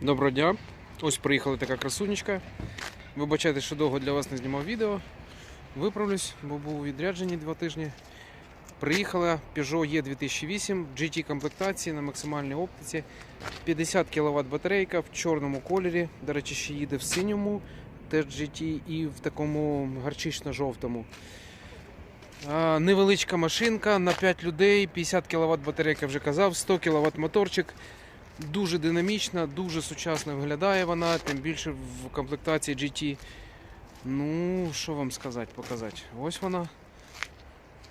Доброго дня. Ось приїхала така красунечка. Вибачайте, що довго для вас не знімав відео. Виправлюсь, бо був у відрядженні два тижні. Приїхала Peugeot E2008 в GT комплектації на максимальній оптиці. 50 кВт батарейка в чорному кольорі. До речі, ще їде в синьому, теж GT, і в такому гарчично-жовтому. Невеличка машинка на 5 людей, 50 кВт батарейка вже казав, 100 кВт моторчик. Дуже динамічна, дуже сучасно виглядає вона, тим більше в комплектації GT. Ну, що вам сказати, показати. Ось вона.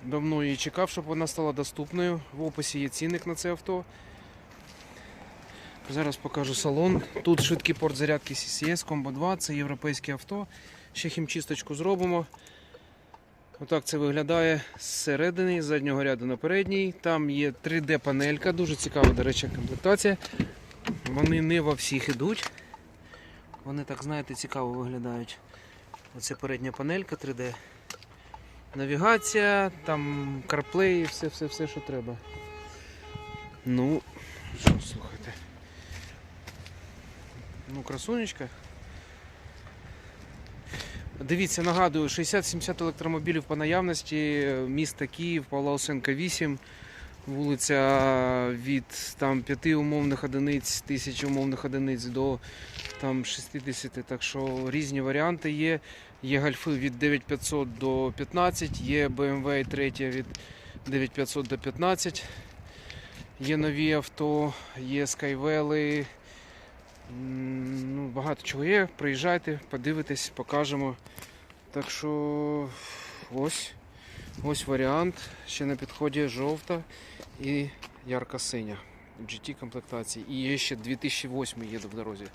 Давно її чекав, щоб вона стала доступною. В описі є цінник на це авто. Зараз покажу салон. Тут швидкий порт зарядки CCS Combo 2, це європейське авто. Ще хімчисточку зробимо. Отак це виглядає зсередини, з заднього ряду на передній. Там є 3D-панелька, дуже цікава, до речі, комплектація. Вони не во всіх ідуть. Вони так, знаєте, цікаво виглядають. Оце передня панелька 3D. Навігація, там CarPlay, все, все, все, що треба. Ну, що, слухайте. Ну, красунечка. Дивіться, нагадую, 60-70 електромобілів по наявності, місто Київ, Павла Осенка 8, вулиця від там, 5 умовних одиниць, тисяч умовних одиниць до там, 60, так що різні варіанти є. Є гальфи від 9500 до 15, є BMW 3 від 9500 до 15, є нові авто, є М, Ну, багато чого є. Приїжджайте, подивитесь, покажемо. Так що ось, ось варіант. Ще на підході жовта і ярко-синя. GT комплектації. І є ще 2008 їде в дорозі.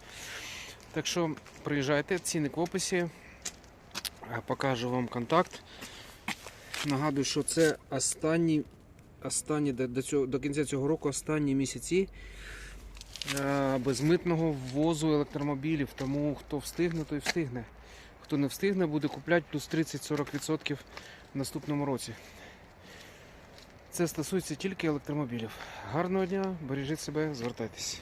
Так що приїжджайте, цінник в описі. Покажу вам контакт. Нагадую, що це останні, останні до, до, цього, до кінця цього року останні місяці безмитного ввозу електромобілів. Тому хто встигне, той встигне. Хто не встигне, буде купляти плюс 30-40% в наступному році. Це стосується тільки електромобілів. Гарного дня, бережіть себе, звертайтесь.